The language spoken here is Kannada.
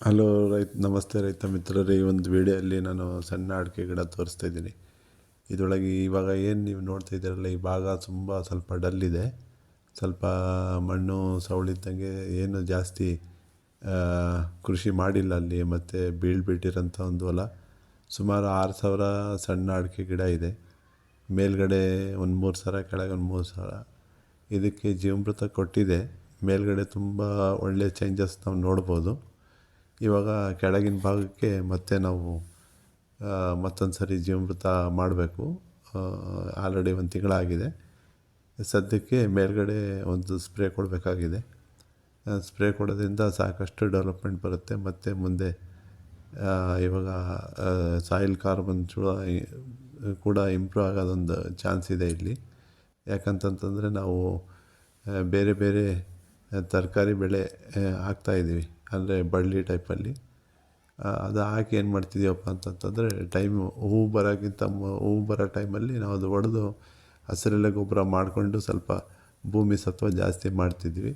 ಹಲೋ ರೈತ, ನಮಸ್ತೆ ರೈತ ಮಿತ್ರರೇ. ಈ ಒಂದು ವಿಡಿಯೋಲ್ಲಿ ನಾನು ಸಣ್ಣ ಅಡಿಕೆ ಗಿಡ ತೋರಿಸ್ತಾ ಇದ್ದೀನಿ. ಇದರೊಳಗೆ ಇವಾಗ ಏನು ನೀವು ನೋಡ್ತಾ ಇದ್ದೀರಲ್ಲ, ಈ ಭಾಗ ತುಂಬ ಸ್ವಲ್ಪ ಡಲ್ ಇದೆ ಸ್ವಲ್ಪ ಮಣ್ಣು ಸವಳಿದ್ದಂಗೆ ಏನು ಜಾಸ್ತಿ ಕೃಷಿ ಮಾಡಿಲ್ಲ ಅಲ್ಲಿ, ಮತ್ತು ಬೀಳ್ಬಿಟ್ಟಿರೋಂಥ ಒಂದು ಹೊಲ. ಸುಮಾರು ಆರು ಸಾವಿರ ಸಣ್ಣ ಅಡಿಕೆ ಗಿಡ ಇದೆ. ಮೇಲ್ಗಡೆ ಒಂದು ಮೂರು ಸಾವಿರ, ಕೆಳಗೆ ಒಂದು ಮೂರು ಸಾವಿರ. ಇದಕ್ಕೆ ಜೀವಮೃತ ಕೊಟ್ಟಿದೆ. ಮೇಲ್ಗಡೆ ತುಂಬ ಒಳ್ಳೆಯ ಚೇಂಜಸ್ ನಾವು ನೋಡ್ಬೋದು. ಇವಾಗ ಕೆಳಗಿನ ಭಾಗಕ್ಕೆ ಮತ್ತೆ ನಾವು ಮತ್ತೊಂದು ಸರಿ ಜೀವಮೃತ ಮಾಡಬೇಕು. ಆಲ್ರೆಡಿ ಒಂದು ತಿಂಗಳಾಗಿದೆ. ಸದ್ಯಕ್ಕೆ ಮೇಲ್ಗಡೆ ಒಂದು ಸ್ಪ್ರೇ ಕೊಡಬೇಕಾಗಿದೆ. ಸ್ಪ್ರೇ ಕೊಡೋದ್ರಿಂದ ಸಾಕಷ್ಟು ಡೆವಲಪ್ಮೆಂಟ್ ಬರುತ್ತೆ. ಮತ್ತು ಮುಂದೆ ಇವಾಗ ಸಾಯಿಲ್ ಕಾರ್ಬನ್ ಕೂಡ ಇಂಪ್ರೂವ್ ಆಗೋದೊಂದು ಚಾನ್ಸ್ ಇದೆ ಇಲ್ಲಿ. ಯಾಕಂತಂತಂದರೆ ನಾವು ಬೇರೆ ಬೇರೆ ತರಕಾರಿ ಬೆಳೆ ಹಾಕ್ತಾಯಿದ್ದೀವಿ ಅಂದರೆ ಬಳ್ಳಿ ಟೈಪಲ್ಲಿ ಅದು ಹಾಕಿ ಏನು ಮಾಡ್ತಿದ್ದೀವಪ್ಪ ಅಂತಂತಂದರೆ ಟೈಮು ಹೂವು ಬರೋಕ್ಕಿಂತ ಹೂವು ಬರೋ ಟೈಮಲ್ಲಿ ನಾವು ಅದು ಒಡೆದು ಹಸಿರೆಲೆ ಗೊಬ್ಬರ ಮಾಡಿಕೊಂಡು ಸ್ವಲ್ಪ ಭೂಮಿ ಸತ್ವ ಜಾಸ್ತಿ ಮಾಡ್ತಿದ್ವಿ.